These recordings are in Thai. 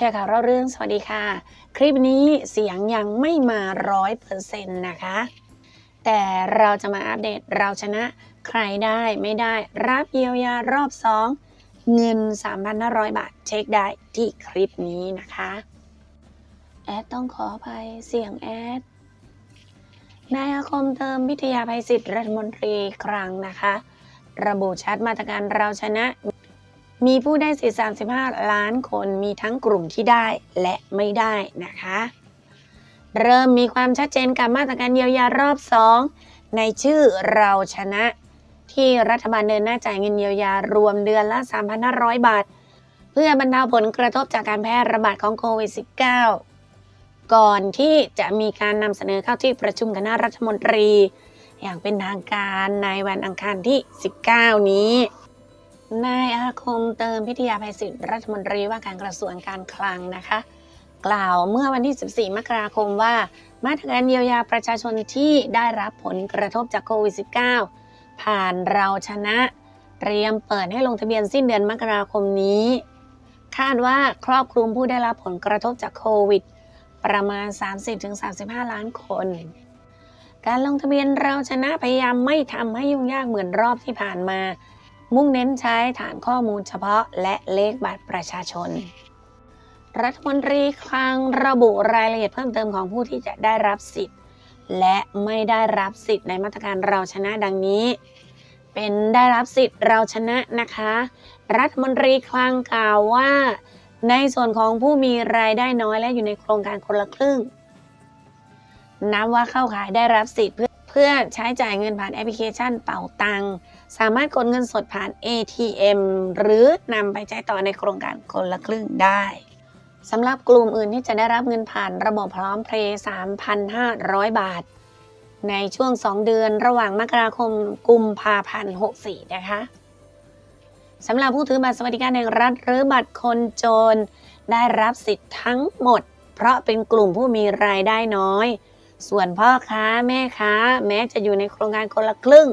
แชร์ข่าวเล่าเรื่องสวัสดีค่ะ คลิปนี้เสียงยังไม่มาร้อยเปอร์เซ็นต์นะคะ แต่เราจะมาอัปเดตเราชนะใครได้ไม่ได้รับเยียวยารอบ2เงิน 3,500 บาทเช็คได้ที่คลิปนี้นะคะ แอดต้องขออภัยเสียงแอดนายอาคมเติมวิทยาภัยศิษย์รัฐมนตรีครั้งนะคะ ระบุชัดมาตรการเราชนะ มีผู้ได้สิทธิ์35 ล้านคนมีทั้งกลุ่มที่ได้และไม่ได้นะคะ เริ่มมีความชัดเจนกับมาตรการเยียวยารอบ 2 ในชื่อเราชนะ ที่รัฐบาลเดินหน้าจ่ายเงินเยียวยารวมเดือนละ 3,500 บาท เพื่อบรรเทาผลกระทบจากการแพร่ระบาดของโควิด -19 ก่อนที่จะมีการนำเสนอเข้าที่ประชุมคณะรัฐมนตรี อย่างเป็นทางการในวันอังคารที่ 19 นี้ นายอาคมเติมพิทยาภัยศิษย์รัฐมนตรีว่าการกระทรวงการคลังนะคะ กล่าวเมื่อวันที่ 14 มกราคมว่า มาตรการเยียวยาประชาชนที่ได้รับผลกระทบจากโควิด -19 ผ่านเราชนะ เตรียมเปิดให้ลงทะเบียนสิ้นเดือนมกราคมนี้ คาดว่าครอบคลุมผู้ได้รับผลกระทบจากโควิด ประมาณ 30-35 ล้านคนการลงทะเบียนเราชนะพยายามไม่ทำให้ยุ่งยากเหมือนรอบที่ผ่านมา มุ่งเน้นใช้ฐานข้อมูลเฉพาะและเลขบัตรประชาชน รัฐมนตรีคลังระบุรายละเอียดเพิ่มเติมของผู้ที่จะได้รับสิทธิ์ และไม่ได้รับสิทธิ์ในมาตรการเราชนะดังนี้ เป็นได้รับสิทธิ์เราชนะนะคะ รัฐมนตรีคลังกล่าวว่า ในส่วนของผู้มีรายได้น้อยและอยู่ในโครงการคนละครึ่งนับว่าเข้าขายได้รับสิทธิ์เพื่อ เพื่อใช้จ่ายเงินผ่านแอปพลิเคชันเป่าตัง สามารถกดเงินสดผ่าน ATM หรือนำไปใช้ต่อในโครงการคนละครึ่งได้สำหรับกลุ่มอื่นที่จะได้รับเงินผ่านระบบพร้อมเพย์ 3,500 บาท ในช่วง 2 เดือนระหว่างมกราคมกุมภาพันธ์64 นะคะสำหรับผู้ถือบัตรสวัสดิการแห่งรัฐหรือบัตรคนจน ได้รับสิทธิ์ทั้งหมด เพราะเป็นกลุ่มผู้มีรายได้น้อย ส่วนพ่อค้าแม่ค้า แม้จะอยู่ในโครงการคนละครึ่ง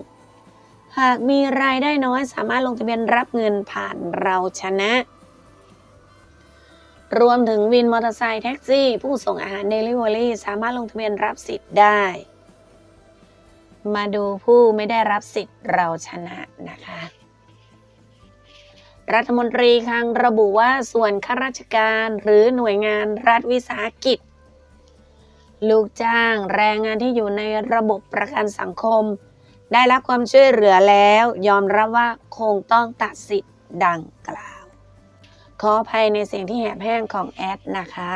หากมีรายได้น้อยสามารถลงทะเบียนรับเงินผ่านเราชนะ รวมถึงวินมอเตอร์ไซค์แท็กซี่ ผู้ส่งอาหารเดลิเวอรี่สามารถลงทะเบียนรับสิทธิ์ได้ มาดูผู้ไม่ได้รับสิทธิ์เราชนะนะคะรัฐมนตรีคลังระบุว่าส่วนข้าราชการหรือหน่วยงานรัฐวิสาหกิจ ลูกจ้างแรงงานที่อยู่ในระบบประกันสังคม ได้รับความช่วยเหลือแล้ว ยอมรับว่าคงต้องตัดสิทธิ์ดังกล่าว ขออภัยในเสียงที่แหบแห้งของแอดนะคะ